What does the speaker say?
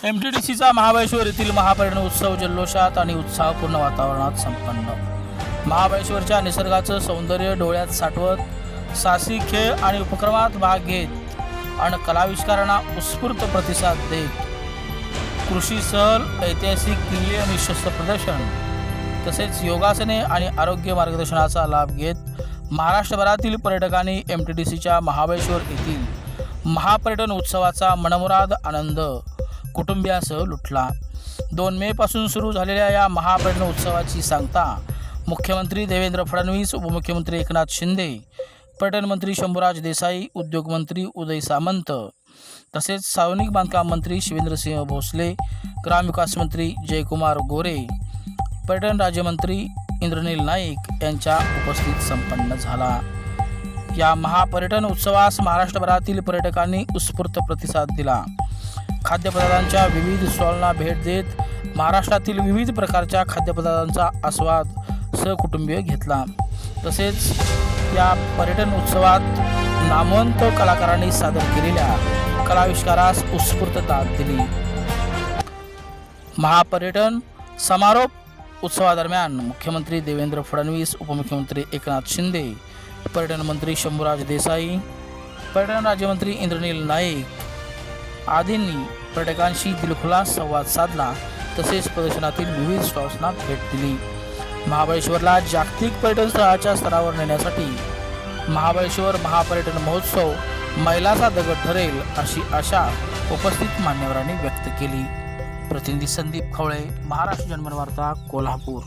M T D सीचा महाबळेश्वर येथील महापर्यटन उत्सव जल्लोषात आणि उत्साहपूर्ण वातावरणात संपन्न. महाबळेश्वरच्या निसर्गाचं सौंदर्य डोळ्यात साठवत साहसी खेळ आणि उपक्रमात भाग घेत आणि कलाविष्कारांना उत्स्फूर्त प्रतिसाद देत कृषी सहल ऐतिहासिक किल्ले आणि शस्त्र प्रदर्शन तसेच योगासने आणि आरोग्य मार्गदर्शनाचा लाभ घेत महाराष्ट्रभरातील पर्यटकांनी एम टी डी सीच्या महाबळेश्वर येथील महापर्यटन उत्सवाचा मनमुराद आनंद कुटुंबियासह लुटला. दोन मे पासून सुरू झालेल्या या महापर्यटन उत्सवाची सांगता मुख्यमंत्री देवेंद्र फडणवीस उपमुख्यमंत्री एकनाथ शिंदे पर्यटन मंत्री शंभूराज देसाई उद्योगमंत्री उदय सामंत तसेच सार्वजनिक बांधकाम मंत्री शिवेंद्रसिंह भोसले ग्रामविकास मंत्री जयकुमार गोरे पर्यटन राज्यमंत्री इंद्रनील नाईक यांच्या उपस्थित संपन्न झाला. या महापर्यटन उत्सवास महाराष्ट्रभरातील पर्यटकांनी उत्स्फूर्त प्रतिसाद दिला. खाद्यपदार्थांच्या विविध स्टॉलना भेट देत महाराष्ट्रातील विविध प्रकारच्या खाद्यपदार्थांचा आस्वाद सहकुटुंबीय घेतला. तसेच या पर्यटन उत्सवात नामवंत कलाकारांनी सादर केलेल्या कलाविष्कारास उत्स्फूर्तता दिली. महापर्यटन समारोप उत्सवादरम्यान मुख्यमंत्री देवेंद्र फडणवीस उपमुख्यमंत्री एकनाथ शिंदे पर्यटन मंत्री शंभूराज देसाई पर्यटन राज्यमंत्री इंद्रनील नाईक आदींनी पर्यटकांशी दिलखुलास संवाद साधला तसेच प्रदर्शनातील विविध स्टॉल्सना भेट दिली. महाबळेश्वरला जागतिक पर्यटन स्थळाच्या स्तरावर नेण्यासाठी महाबळेश्वर महापर्यटन महोत्सव मैलाचा दगड ठरेल अशी आशा उपस्थित मान्यवरांनी व्यक्त केली. प्रतिनिधी संदीप खवळे महाराष्ट्र जन्मवार्ता कोल्हापूर.